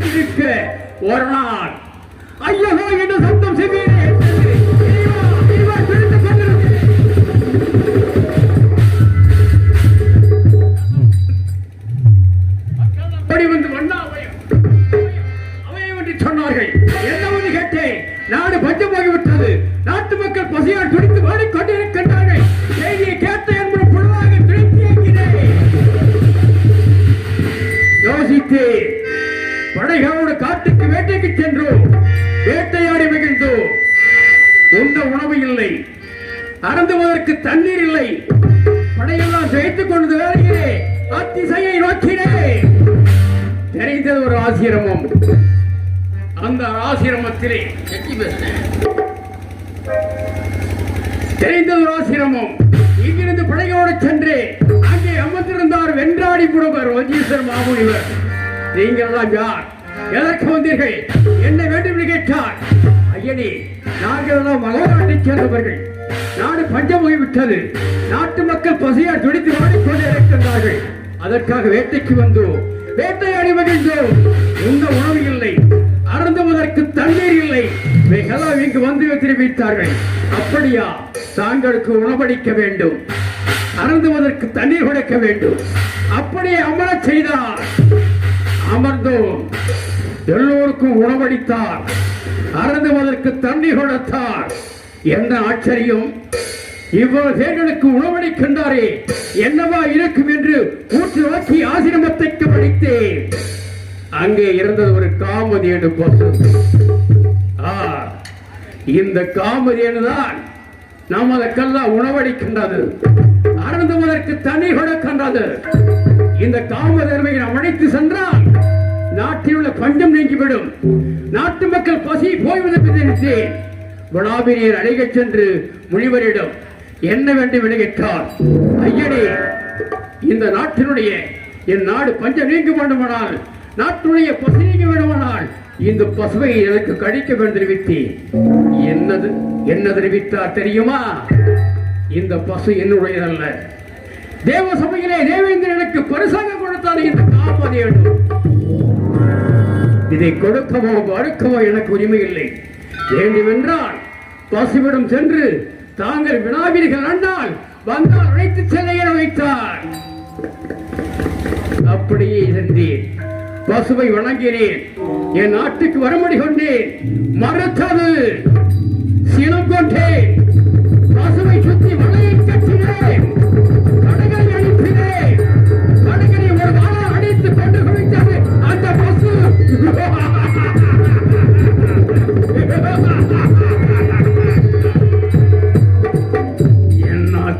செல்வத்திற்கு ஒரு நாள் ஐயோ என்று சத்தம் செய்வீர்கள் இறைவா, வந்து வண்ணா சொன்னார்கள். கேட்டேன்? நாடு பஞ்சம் போய்விட்டது. நாட்டு மக்கள் பசியால் துடித்து வாடிக்கொண்டிருக்கின்றார்கள். செய்தியை கேட்ட என்பது புழுவாக துடித்து இருக்கிறேன் வேட்டைக்கு வேட்டையாடி மகிழ்ந்தோம். உண்ட உணவு இல்லை. அறந்துவதற்கு தண்ணீர் இல்லை. படையெல்லாம் சேர்த்துக் கொண்டு வருகிறே அத்திசையை நோக்கினே. தெரிந்தது ஒரு ஆசிரமம். அந்த ஆசிரமத்திலே தெரிந்தது ஒரு ஆசிரமம். இங்கிருந்து படைகளோடு சென்று அங்கே அமர்ந்திருந்தார் வென்றாடி புடவர் வஜீஸ்வர் மாமுனிவர். நீங்கள் தான் யார்? எதற்கு வந்தீர்கள் என்ன வேண்டும் என்று கேட்டார். ஐயனே நாங்கள் எல்லாம் மலைநாட்டைச் சேர்ந்தவர்கள். நாடு பஞ்சம் போய்விட்டது நாட்டு மக்கள் பசியால் துடித்து வாடிக்கொண்டே இருக்கின்றார்கள். அதற்காக வேட்டைக்கு வந்தோம் வேட்டையாடி மகிழ்ந்தோம் உங்க உணவு இல்லை. அருந்துவதற்கு தண்ணீர் இல்லை. இவைகளெல்லாம் இங்கு வந்து தெரிவித்தார்கள் அப்படியா தாங்களுக்கு உணவளிக்க வேண்டும். அருந்துவதற்கு தண்ணீர் கொடுக்க வேண்டும். அப்படியே அமரச் செய்தார். அமர்ந்தோம். எல்லோருக்கும் உணவளித்தார். அருந்துவதற்கு தண்ணீர் கொடுத்தார். என்ன ஆச்சரியம்? இவ்வளவு பேர்களுக்கு உணவளிக்கின்றாரே. என்னவா இருக்கும் என்று ஊற்று நோக்கி ஆசிரமத்தை படித்தேன். அங்கே இருந்தது ஒரு காமதேனு பசு ஆ, இந்த காமதேனு தான் நமதுக்கெல்லாம் உணவளிக்கின்றது. அருந்துவதற்கு தண்ணீர் கொடுக்கின்றது. இந்த காமதேனுவை நாம் அழைத்து சென்றால் நாட்டில் உள்ள பஞ்சம் நீங்கிவிடும். நாட்டு மக்கள் பசி போய்விடும் என்று நினைத்தேன் அழைக்கச் சென்று முனிவரிடம் என்ன வேண்டும் என கேட்டார். ஐயனே இந்த நாட்டினுடைய என் நாடு பஞ்சம் நீங்க வேண்டுமானால் நாட்டுடைய பசி நீங்க வேண்டுமானால் இந்த பசுவை எனக்கு கழிக்க வேண்டும் தெரிவித்து என்னது? என்ன தெரிவித்தார் தெரியுமா? இந்த பசு என்னுடையதல்ல. தேவ சபையிலே தேவேந்திரனுக்கு பரிசாக கொடுத்தார் இந்த காமதேவன் இதை கொடுக்கவோ மறுக்கவோ எனக்கு உரிமை இல்லை. வேண்டுமென்றால் பசுவிடம் சென்று தாங்கள் வினாவீர்கள் அண்டால் வந்தால் அழைத்து செல்ல என வைத்தார். அப்படியே சென்றேன் பசுவை வணங்கினேன். என் நாட்டுக்கு வரமடி கொண்டேன் மறுத்தது சினம் கொண்டேன். பசுவை சுற்றி என்ன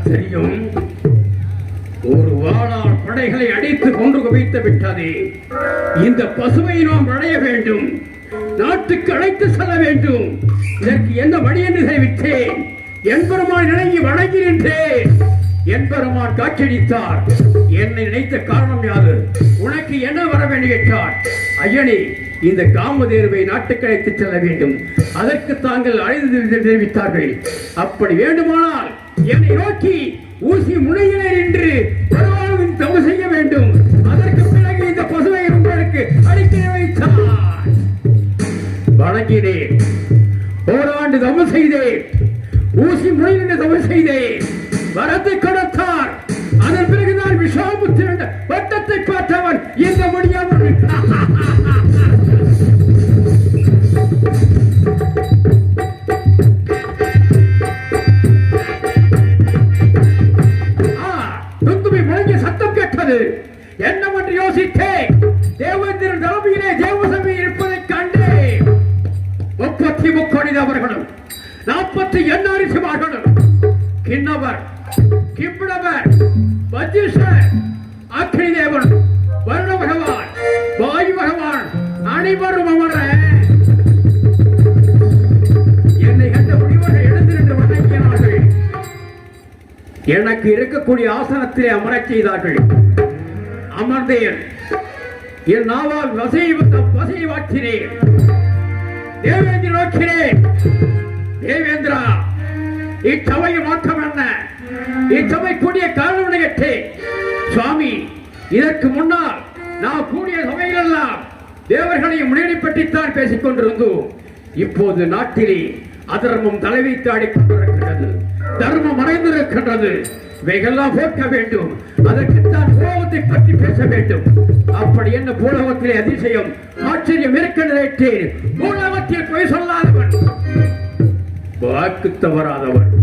தெரியும்? ஒரு வாழார் படைகளை அடித்து கொண்டு குவித்து விட்டதே. இந்த பசுவை நாம் அடைய வேண்டும். நாட்டுக்கு அழைத்து செல்ல வேண்டும். இதற்கு என்ன வழி என்று தெரிவித்தேன் என்பெருமான் இணங்கி வணங்கி நின்றேன். என்பெருமான் காட்சியளித்தார். என்னை நினைத்த காரணம் யாது? உனக்கு என்ன வர வேண்டும் ஐயனே இந்த காமதேர்வை நாட்டுக்கழைத்து செல்ல வேண்டும். அதற்கு தாங்கள் அழைத்து தெரிவித்தார்கள் அப்படி வேண்டுமானால் என்னை நோக்கி ஊசி முனையினர் என்று பரவாயில்லை தவறு செய்ய வேண்டும். அதற்கு பிறகு இந்த பசுவை உங்களுக்கு அடிக்க வைத்தார். வணங்கினேன். ஓராண்டு தவம் செய்தேன். ஊசி முனையினர் தவறு செய்தேன். வரத்தை கடத்தார். அதன் பிறகு நான் விஷாமுத்திரன் வட்டத்தை பார்த்தவன் இந்த முடியாமல் வஜீஷர் அக்னி தேவன் வருண பகவான் வாயு பகவான் அனைவரும் அமர என்னை கண்ட முனிவர்கள் வணங்கினார்கள் எனக்கு இருக்கக்கூடிய ஆசனத்திலே அமரச் செய்தார்கள். அமர்ந்தேன். என் நாவால் வசை வசை வாக்கினேன் தேவேந்திர நோக்கினேன். தேவேந்திரா இச்சபையின் நோக்கம் என்ன? இச்சபை கூடிய சுவாமி இதற்கு முன்னால் நான் கூடிய சபையிலெல்லாம் தேவர்களையும் முன்னேறிப்பற்றித்தான் பேசிக் கொண்டிருந்தோம். இப்போது நாட்டிலே அதர்மம் தலைவைத்து ஆடிக்கொண்டிருக்கிறது தர்மம் மறைந்திருக்கின்றது இவைகள்லாம் போக்க வேண்டும். அதற்குத்தான் பூலோகத்தை பற்றி பேச வேண்டும். அப்படி என்ன பூலோகத்திலே அதிசயம் ஆச்சரியம் இருக்கின்றதே பூலகத்தில் பொய் சொல்லாதவன். வாக்கு தவறாதவன்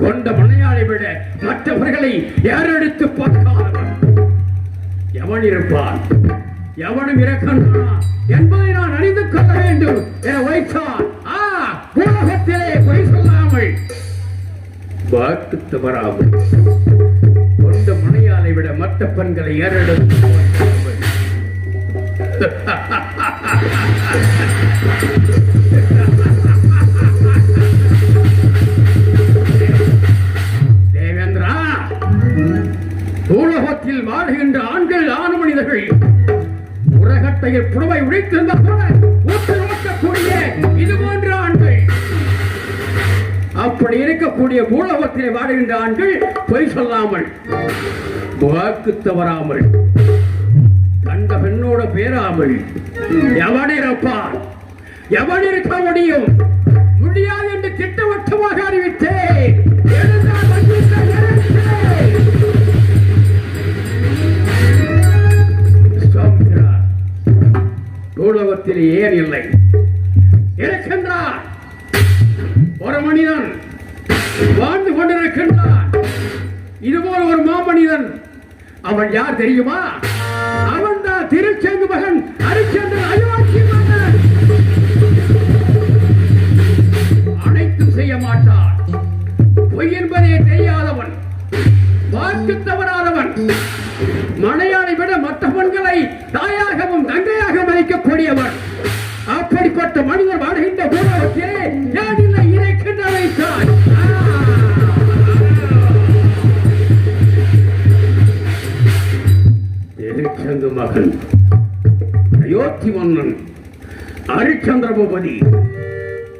கொண்ட மனையாளை விட மற்றவர்களை ஏறெடுத்து பார்க்காதவன் எவன் இருப்பான்? எவனும் இறக்கணுமா? என்பதை நான் அறிந்து கொள்ள வேண்டும் என உழைத்தான் ஆ உலகத்திலே பொய் சொல்லாமல். வாக்கு தவறாமல் கொண்ட மனையாளை விட மற்ற பெண்களை ஏறெடுத்து இருக்கக்கூடிய பூலோகத்திலே வாழ்கின்ற ஆண்கள் பொய் சொல்லாமல் வாக்கு தவறாமல் கண்ட பெண்ணோட பேராமல் எவன் இருப்பான் எவன் இருக்க முடியும்? முடியாது என்று திட்டவட்டமாக அறிவித்தேன். நூலகத்தில் ஏன் இல்லை? இருக்கின்றார் ஒரு மனிதன் வாழ்ந்து கொண்டிருக்கின்றான். இதுபோல் ஒரு மாமனிதன் அவன் யார் தெரியுமா? அவன் தான் திருச்செங்கு மகன் அரிச்சந்திரன் அயோத்தி மன்னன் அனைத்தும் செய்ய மாட்டான். பொய் என்பதே தெரியாதவன் வாக்கு தவறாதவன் மனையாளை விட மற்ற பெண்களை தாயாகவும் தங்கையாகவும் அளிக்கக்கூடியவன் அப்படிப்பட்ட மனிதர் வாழ்கின்ற பூலோகத்திலே மகன் அயோத்தி மன்னன் ஹரிச்சந்திர பூபதி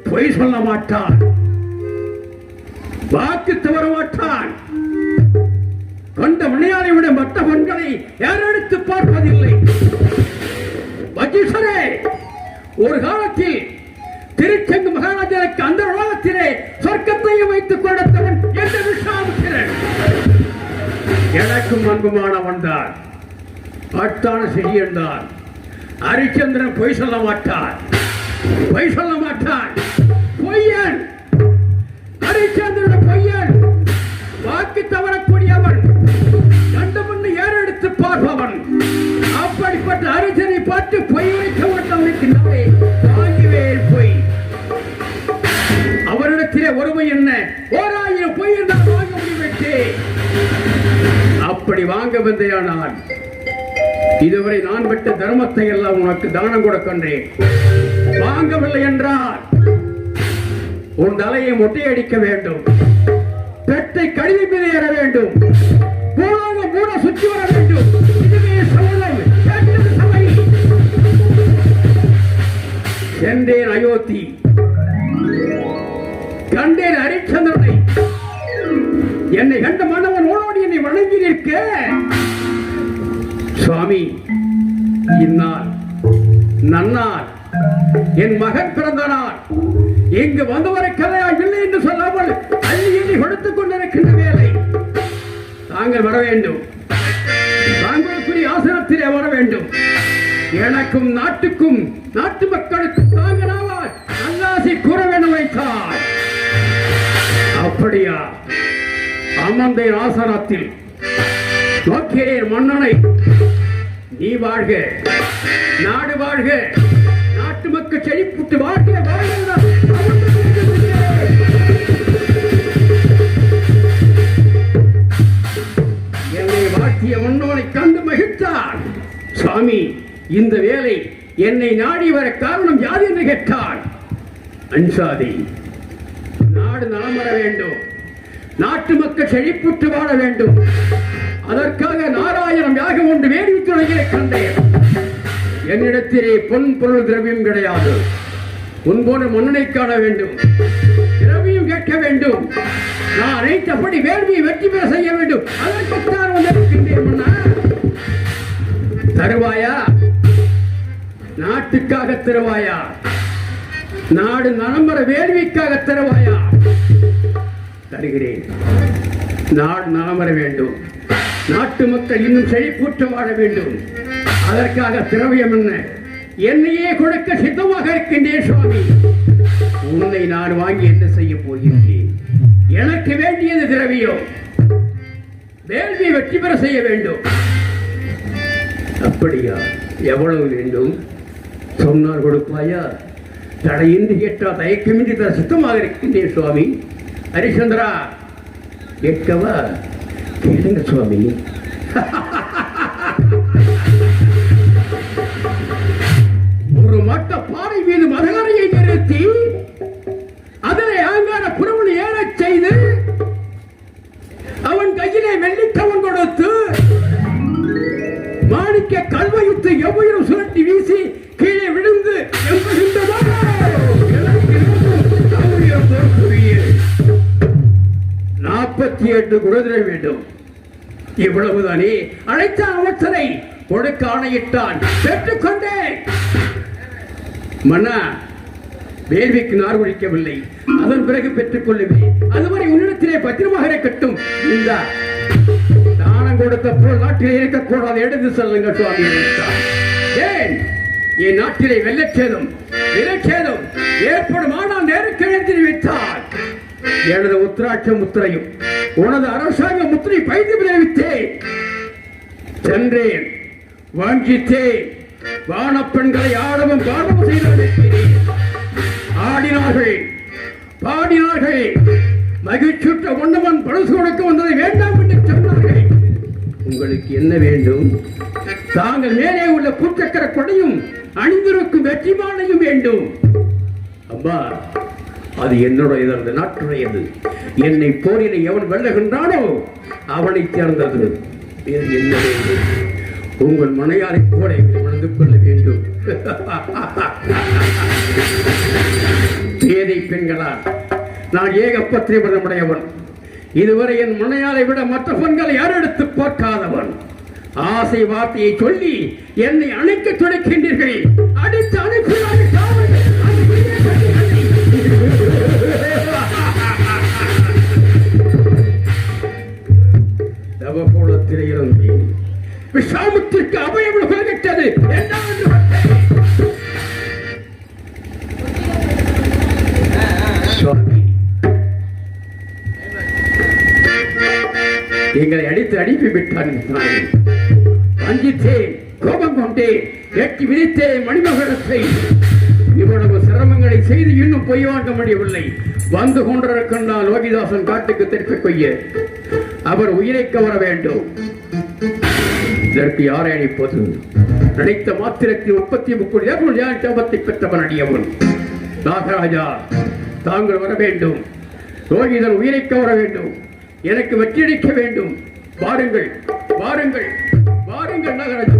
பொய் சொல்ல மாட்டான். வாக்கு தவற மாட்டான். கொண்ட மணியாரை விட மற்ற பெண்களை யாரெடுத்து பார்ப்பதில்லை. வஜீஸ்வரே ஒரு காலத்தில் திருச்செங்கு மகாராஜனுக்கு அந்த உலகத்திலே சொர்க்கத்தையும் வைத்துக் கொடுத்தவன் என்று விசாரிக்கிறேன். எனக்கும் அன்புமானவன் தான். பட்டான செடி என்றார் ஹரிச்சந்திரன் பொய் சொல்ல மாட்டான். பொய் சொல்ல மாட்டான். பொய்யன். ஹரிச்சந்திரன் பொய்யன். வாக்கு தவறக்கூடியவன். கண்டு முன்னு ஏறெடுத்து பார்ப்பவன். அப்படிப்பட்ட ஹரிச்சனை பார்த்து பொய் வைக்க மாட்டவனுக்கு நம்மை வாங்கிவே பொய். அவரிடத்திலே ஒருமை என்ன? ஓராயிரம் பொய் என்றால் வாங்க முடிவெட்டு அப்படி வாங்க வந்தையானால் இதுவரை நான் விட்ட தர்மத்தை எல்லாம் உனக்கு தானம் கொடுக்கின்றேன் வாங்கவில்லை என்றால் உன் தலையை மொட்டையடிக்க வேண்டும். பெட்டை கழுவி மீது ஏற வேண்டும். பூலோகம் மூட சுற்றி வர வேண்டும். இதுவே சென்றேன் அயோத்தி. கண்டேன் ஹரிச்சந்திரனை என்னை கண்ட மன்னவன் ஓடோடி என்னை வணங்கி நிற்க. சுவாமி இந்நாள் நன்னாள் என் மகன் பிறந்த நாள் இங்கு வந்தவரை கதையாக இல்லை என்று சொல்லாமல் அள்ளி எண்ணி கொடுத்துக் கொண்டிருக்கின்ற வேலை தாங்கள் வர வேண்டும். தாங்களுக்குரிய ஆசனத்திலே வர வேண்டும். எனக்கும் நாட்டுக்கும் நாட்டு மக்களுக்கும் தாங்களாவார். அல்லாசி கூற வேண்டும் வைத்தார். அப்படியா? அமர்ந்த ஆசனத்தில் நோக்கிறேன் மன்னனை. நீ வாழ்க. நாடு வாழ்க. நாட்டு மக்கள் செழிப்புட்டு வாழ்க. வாழ்க என்னை வாழ்த்திய மன்னோனை கண்டு மகிழ்ந்தான் சுவாமி இந்த வேலை என்னை நாடி வர காரணம் யாது என்று கேட்டான் அன்சாதி நாடு நலம் வர வேண்டும். நாட்டு மக்கள் செழிப்புற்று வாழ வேண்டும். அதற்காக நாராயணம் யாகம் ஒன்று வேடி துணைகளை கண்டேன். என்னிடத்திலே பொன் பொருள் திரவியம் கிடையாது. உன் போன மன்னனை காண வேண்டும். திரவியம் கேட்க வேண்டும். நான் அனைத்தபடி வேள்வியை வெற்றி பெற செய்ய வேண்டும். அதற்குத்தான் வந்திருக்கின்றேன் மன்னா. தருவாயா? நாட்டுக்காக தருவாயா? நாடு நலம்பர வேள்விக்காக தருவாயா? தருகிறேன். நாடு நலமர வேண்டும். நாட்டு மக்கள் இன்னும் செழிப்பூற்று வாழ வேண்டும். அதற்காக திரவியம் என்ன? என்னையே கொடுக்க சித்தமாக இருக்கின்றேன் சுவாமி. உன்னை நான் வாங்கி என்ன செய்ய போகின்றேன்? எனக்கு வேண்டியது திரவியம். வேள்வியை வெற்றி பெற செய்ய வேண்டும். அப்படியா? எவ்வளவு வேண்டும்? சொன்னால் கொடுப்பாயா? தடையின்றி கேட்டால் தயக்கமின்றி சித்தமாக இருக்கின்றேன் சுவாமி. ஹரிச்சந்திரா கேட்கவா? கேளுங்க சுவாமி ஒரு இவ்வளவுதானே? அழைத்த அமைச்சரை கொடுக்க ஆணையிட்டான். பெற்றுக்கொண்டேன். மன்னா வேள்விக்கு நார் ஒழிக்கவில்லை. அதன் பிறகு பெற்றுக் கொள்ளுவேன். அதுவரை உன்னிடத்திலே பத்திரமாக இருக்கட்டும் இந்த தானம் கொடுத்த போல் நாட்டிலே இருக்கக்கூடாது. எடுத்து செல்லுங்க சுவாமி ஏன்? என் நாட்டிலே வெள்ளச்சேதம் விலச்சேதம் ஏற்படும். ஆனால் நேருக்கு நேருக்கிழத்தில் வைத்தால் எனது உத்திராட்சம் முத்திரையும் உனது அரசாங்க முத்திரை பைத்து விளைவித்தேன் சென்றேன். வாஞ்சித்தேன். வானப்பெண்களை ஆடவும் காணவும் செய்தார்கள் ஆடினார்கள். பாடினார்கள். மகிழ்ச்சியுற்ற ஒன்னவன் பழுசு கொடுக்க வந்ததை வேண்டாம் என்று சொன்னார்கள். உங்களுக்கு என்ன வேண்டும்? தாங்கள் மேலே உள்ள பூச்சக்கர கொடையும் அணிந்திருக்கும் வெற்றிமானையும் வேண்டும். அம்மா அது என்னுடையது நாட்டுடையது. என்னை போரினை எவன் வெல்லுகின்றானோ அவனை சேர்ந்தது வேறு உங்கள் மனையாரை போல என்னை மணந்து கொள்ள வேண்டும். பேதை பெண்களால் நான் ஏகப்பத்திரி விரமுடையவன் இதுவரை என் மனையாரை விட மற்ற பெண்களை யாரெடுத்து போற்றாதவன் ஆசை வார்த்தையை சொல்லி என்னை அணைக்க துடைக்கின்றீர்கள் அடித்து அனுப்பினார் தவகோலத்திலே இருந்து விஷாமத்திற்கு அபயம் உலகிட்டது என்ன சுவாமி. எங்களை அடித்து அனுப்பி விட்டான் வஞ்சித்தேன் கோபம் கொண்டேன். எட்டி விதித்தேன் மணிமகளத்தை இவ்வளவு சிரமங்களை செய்து இன்னும் பொய்வாக்க முடியவில்லை. வந்து கொண்டிருக்கின்றான் லோகிதாசன் காட்டுக்கு தெற்கு கொய்ய. அவர் உயிரை கவர வேண்டும். இதற்கு யாரை அழைப்பது நினைத்த மாத்திரத்தில் உற்பத்தி முப்பது சாபத்தை பெற்றவன் அடியவன். நாகராஜா தாங்கள் வர வேண்டும். ரோகிதன் உயிரை கவர வேண்டும். எனக்கு வெற்றியளிக்க வேண்டும். பாருங்கள் பாருங்கள் பாருங்கள் நாகராஜா.